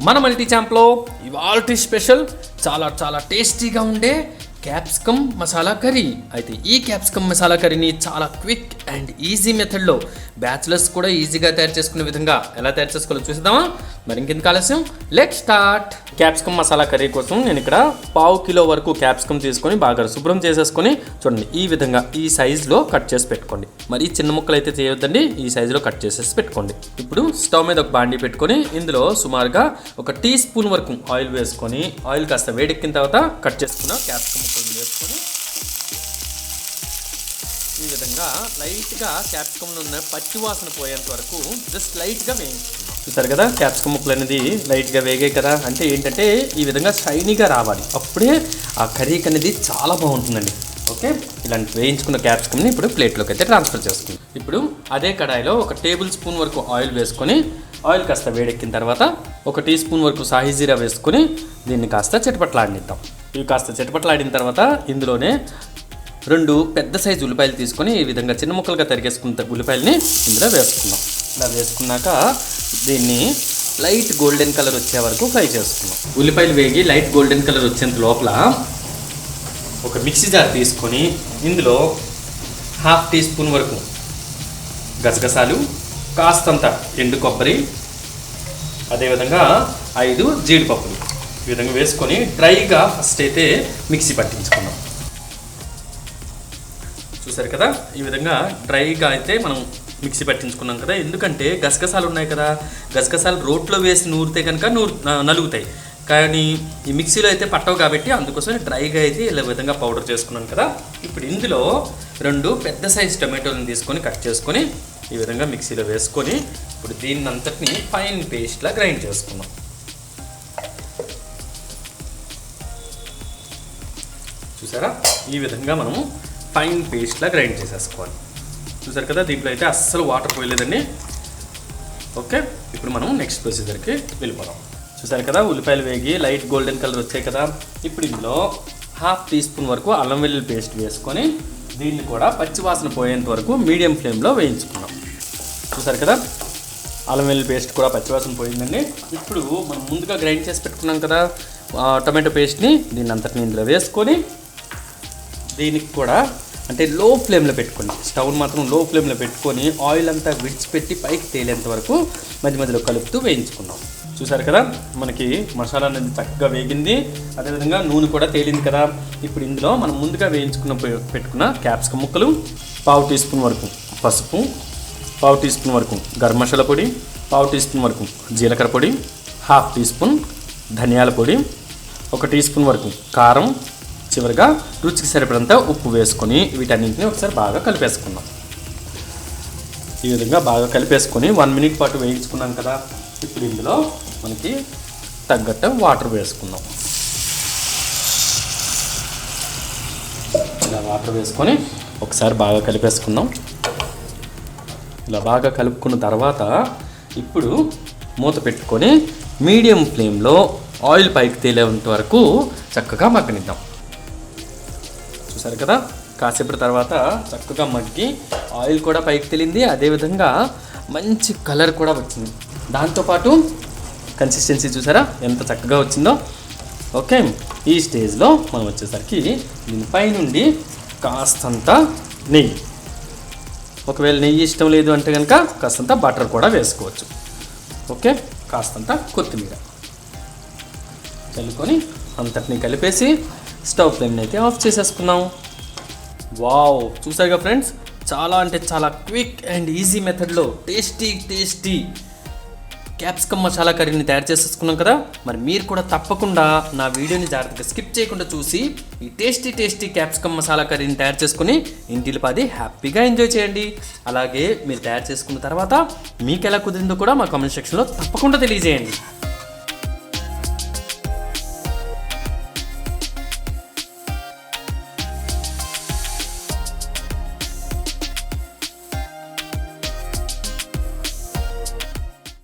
మన మల్టీ ఛాంప్లో ఇవాళ స్పెషల్ చాలా చాలా టేస్టీగా ఉండే క్యాప్సికమ్ మసాలా కర్రీ అయితే ఈ క్యాప్సికమ్ మసాలా కర్రీని చాలా క్విక్ అండ్ ఈజీ మెథడ్లో బ్యాచులర్స్ కూడా ఈజీగా తయారు చేసుకునే విధంగా ఎలా తయారు చేసుకోవాలో చూద్దామా మరి ఇంకెందుకు ఆలస్యం? Let start capsicum masala curry కోసం నేను ఇక్కడ పావు కిలో వరకు క్యాప్సికమ్ తీసుకొని బాగా శుభ్రం చేసేసుకొని చూడండి ఈ విధంగా ఈ సైజులో కట్ చేసి పెట్టుకోండి. మరి చిన్న ముక్కలు అయితే చేయొద్దండి ఈ సైజులో కట్ చేసేసి పెట్టుకోండి. ఇప్పుడు స్టవ్ మీద ఒక బాండి పెట్టుకొని ఇందులో సుమారుగా ఒక టీ స్పూన్ వరకు ఆయిల్ వేసుకొని ఆయిల్ కాస్త వేడెక్కిన తర్వాత కట్ చేసుకున్న క్యాప్సికమ్ వేసుకొని ఈ విధంగా లైట్గా క్యాప్సికమ్ ఉన్న పచ్చి వాసన పోయేంత వరకు జస్ట్ లైట్గా వేయించుకున్నాం చూసారు కదా క్యాప్సికమ్ ముక్కలు అనేది లైట్గా వేగాయి కదా. అంటే ఏంటంటే ఈ విధంగా షైనీగా రావాలి. అప్పుడే ఆ కర్రీకి అనేది చాలా బాగుంటుందండి. ఓకే? ఇలాంటి వేయించుకున్న క్యాప్సికమ్ని ఇప్పుడు ప్లేట్లోకి అయితే ట్రాన్స్ఫర్ చేసుకుందాం. ఇప్పుడు అదే కడాయిలో ఒక టేబుల్ స్పూన్ వరకు ఆయిల్ వేసుకొని ఆయిల్ కాస్త వేడెక్కిన తర్వాత ఒక టీ స్పూన్ వరకు సాహి జీరా వేసుకొని దీన్ని కాస్త చిటపట్లాడిద్దాం ఇవి కాస్త చిటపట్లాడిన తర్వాత ఇందులోనే రెండు పెద్ద సైజు ఉల్లిపాయలు తీసుకొని ఈ విధంగా చిన్న ముక్కలుగా తరిగేసుకున్న ఉల్లిపాయలని ఇందులో వేసుకుందాం. ఇలా వేసుకున్నాక దీన్ని లైట్ గోల్డెన్ కలర్ వచ్చే వరకు ఫ్రై చేసుకున్నాం ఉల్లిపాయలు వేగి లైట్ గోల్డెన్ కలర్ వచ్చేంత లోపల ఒక మిక్సీ జార్ తీసుకొని ఇందులో హాఫ్ టీ స్పూన్ వరకు గసగసాలు కాస్తంత ఎండు కొబ్బరి అదేవిధంగా ఐదు జీడిపప్పులు. ఈ విధంగా వేసుకొని డ్రైగా ఫస్ట్ అయితే మిక్సీ పట్టించుకుందాం. చూసారు కదా? ఈ విధంగా డ్రైగా అయితే మనం మిక్సీ పట్టించుకున్నాం కదా? ఎందుకంటే గసగసాలు ఉన్నాయి కదా. గసగసాలు రోట్లో వేసి నూరితే కనుక నూరు నలుగుతాయి. కానీ ఈ మిక్సీలో అయితే పట్టవు కాబట్టి అందుకోసం డ్రైగా అయితే ఇలా విధంగా పౌడర్ చేసుకున్నాను కదా. ఇప్పుడు ఇందులో రెండు పెద్ద సైజ్ టమాటోలను తీసుకొని కట్ చేసుకొని ఈ విధంగా మిక్సీలో వేసుకొని ఇప్పుడు దీన్ని అంతటిని ఫైన్ పేస్ట్లా గ్రైండ్ చేసుకున్నాం చూసారా? ఈ విధంగా మనము ఫైన్ పేస్ట్లా గ్రైండ్ చేసేసుకోవాలి. చూసారు కదా దీంట్లో అయితే అస్సలు వాటర్ పోయలేదండి. ఓకే ఇప్పుడు మనం నెక్స్ట్ ప్రొసీజర్కి వెళ్ళిపోదాం. చూసారు కదా ఉల్లిపాయలు వేగి లైట్ గోల్డెన్ కలర్ వచ్చాయి కదా. ఇప్పుడు ఇందులో హాఫ్ టీ స్పూన్ వరకు అల్లం వెల్లుల్లి పేస్ట్ వేసుకొని దీన్ని కూడా పచ్చివాసన పోయేంత వరకు మీడియం ఫ్లేమ్లో వేయించుకున్నాం. చూసారు కదా అల్లం వెల్లుల్లి పేస్ట్ కూడా పచ్చివాసన పోయిందండి. ఇప్పుడు మనం ముందుగా గ్రైండ్ చేసి పెట్టుకున్నాం కదా టమాటో పేస్ట్ని దీన్ని అంతటిని ఇందులో వేసుకొని దీనికి కూడా అంటే లో ఫ్లేమ్లో పెట్టుకోండి. స్టవ్ మాత్రం లో ఫ్లేమ్లో పెట్టుకొని ఆయిల్ అంతా విడిచిపెట్టి పైకి తేలేంత వరకు మధ్య మధ్యలో కలుపుతూ వేయించుకున్నాం చూసారు కదా? మనకి మసాలా అనేది చక్కగా వేగింది. అదేవిధంగా నూనె కూడా తేలింది కదా? ఇప్పుడు ఇందులో మనం ముందుగా వేయించుకున్న పెట్టుకున్న క్యాప్సికమ్ ముక్కలు పావు టీ స్పూన్ వరకు పసుపు పావు టీ స్పూన్ వరకు గరం మసాలా పొడి పావు టీ స్పూన్ వరకు జీలకర్ర పొడి హాఫ్ టీ స్పూన్ ధనియాల పొడి ఒక టీ స్పూన్ వరకు కారం చివరిగా రుచికి సరిపడంత ఉప్పు వేసుకొని వీటన్నింటిని ఒకసారి బాగా కలిపేసుకుందాం. ఈ విధంగా బాగా కలిపేసుకొని వన్ మినిట్ పాటు వేయించుకున్నాం కదా ఇప్పుడు ఇందులో మనకి తగ్గట్టు వాటర్ వేసుకుందాం. ఇలా వాటర్ వేసుకొని ఒకసారి బాగా కలిపేసుకుందాం. ఇలా బాగా కలుపుకున్న తర్వాత ఇప్పుడు మూత పెట్టుకొని మీడియం ఫ్లేమ్లో ఆయిల్ పైకి తేలేంత వరకు చక్కగా మగ్గనిద్దాం. చూసారు కదా? కాసేపటి తర్వాత చక్కగా మగ్గి ఆయిల్ కూడా పైకి తేలింది. అదేవిధంగా మంచి కలర్ కూడా వచ్చింది. దాంతోపాటు కన్సిస్టెన్సీ చూసారా? ఎంత చక్కగా వచ్చిందో. ఓకే ఈ స్టేజ్లో మనం వచ్చేసరికి దీనిపై నుండి కాస్తంత నెయ్యి. ఒకవేళ నెయ్యి ఇష్టం లేదు అంటే కనుక కాస్తంత బటర్ కూడా వేసుకోవచ్చు. ఓకే కాస్తంత కొత్తిమీర. చల్లుకొని అంతటిని కలిపేసి స్టవ్ ఫ్లేమ్ని అయితే ఆఫ్ చేసేసుకున్నాం వావ్ చూసారుగా ఫ్రెండ్స్? చాలా అంటే చాలా క్విక్ అండ్ ఈజీ మెథడ్లో టేస్టీ టేస్టీ క్యాప్సికమ్ మసాలా కర్రీని తయారు చేసేసుకున్నాం కదా? మరి మీరు కూడా తప్పకుండా నా వీడియోని జాగ్రత్తగా స్కిప్ చేయకుండా చూసి ఈ టేస్టీ టేస్టీ క్యాప్సికమ్ మసాలా కర్రీని తయారు చేసుకుని ఇంటిలో పది హ్యాపీగా ఎంజాయ్ చేయండి. అలాగే మీరు తయారు చేసుకున్న తర్వాత మీకు ఎలా కుదిరిందో కూడా మా కామెంట్ సెక్షన్లో తప్పకుండా తెలియజేయండి.